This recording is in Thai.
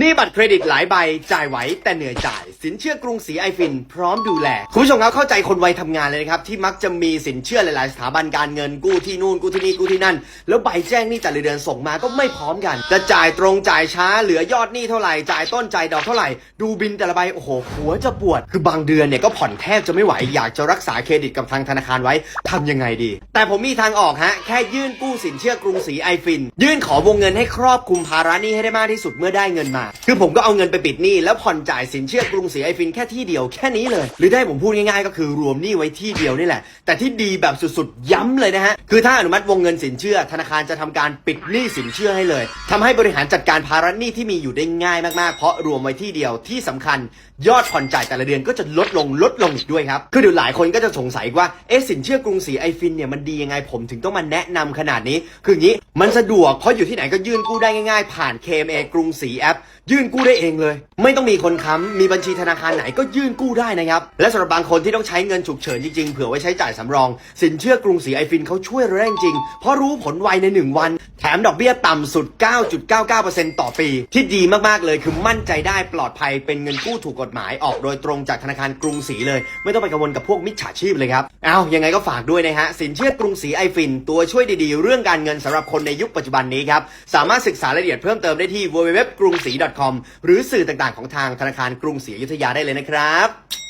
นี่บัตรเครดิตหลายใบจ่ายไหวแต่เหนื่อยจ่าย สินเชื่อกรุงศรีไอฟิน พร้อมดูแล คุณผู้ชมครับเข้าใจคนวัยทำงานเลยนะครับ ที่มักจะมีสินเชื่อหลายๆ สถาบันการเงินกู้ที่นู่นกู้ที่นี่กู้ที่นั่น แล้วใบแจ้งหนี้แต่ละเดือนส่งมาก็ไม่พร้อมกัน จะจ่ายตรงจ่ายช้าเหลือยอดหนี้เท่าไหร่จ่ายต้นจ่ายดอกเท่าไหร่ ดูบินแต่ละใบโอ้โหหัวจะปวด คือบางเดือนเนี่ยก็ผ่อนแทบจะไม่ไหวอยากจะรักษาเครดิตกับทางธนาคารไว้ทำยังไงดี แต่ผมมีทางออกฮะแค่ยื่นกู้สินเชื่อกรุงศรีไอฟิน ยื่นขอวงเงินให้ครอบคลุมภาระหนี้ให้ได้มากที่สุดเมื่อได้เงินมาคือผมก็เอาเงินไปปิดหนี้แล้วผ่อนจ่ายสินเชื่อกรุงศรีไอฟินแค่ที่เดียวแค่นี้เลย หรือได้ผมพูดง่ายๆ ก็คือรวมหนี้ไว้ที่เดียวนี่แหละ แต่ที่ดีแบบสุดๆ ย้ำเลยนะฮะ คือถ้าอนุมัติวงเงินสินเชื่อ ธนาคารจะทำการปิดหนี้สินเชื่อให้เลยทำให้บริหารจัดการภาระหนี้ที่มีอยู่ได้ง่ายมากๆ เพราะรวมไว้ที่เดียวที่สำคัญ ยอดผ่อนจ่ายแต่ละเดือนก็จะลดลงลดลงอีกด้วยครับ คือเดี๋ยวหลายคนก็จะสงสัยว่าเอ๊ะสินเชื่อกรุงศรีไอฟินเนี่ยมันดียังไงผมถึงต้องมาแนะนำขนาดนี้ คืออย่างนี้มันสะดวกเพราะอยู่ที่ไหนก็ยื่นกู้ได้ง่าย ๆ ผ่าน KMA กรุงศรีแอปยื่นกู้ได้เองเลย ไม่ต้องมีคนค้ำมีบัญชีธนาคารไหนก็ยื่นกู้ได้นะครับ และสำหรับบางคนที่ต้องใช้เงินฉุกเฉินจริงๆ เผื่อไว้ใช้จ่ายสำรอง สินเชื่อกรุงศรีไอฟินเขาช่วยเราได้จริง เพราะรู้ผลไวใน 1 วัน ถมดอกเบี้ยต่ำสุด 9.99%ต่อปี ที่ดีมาก ๆ เลยคือมั่นใจได้ปลอดภัยเป็นเงินกู้ถูกกฎหมายออกโดยตรงจากธนาคารกรุงศรีเลย ไม่ต้องไปกังวลกับพวกมิจฉาชีพเลยครับ เอายังไงก็ฝากด้วยนะฮะ สินเชื่อกรุงศรีไอฟิน ตัวช่วยดีๆ เรื่องการเงินสำหรับคนในยุคปัจจุบันนี้ครับ สามารถศึกษารายละเอียดเพิ่มเติมได้ที่ www กรุงศรี .com หรือสื่อต่างๆของทางธนาคารกรุงศรีอยุธยาได้เลยนะครับ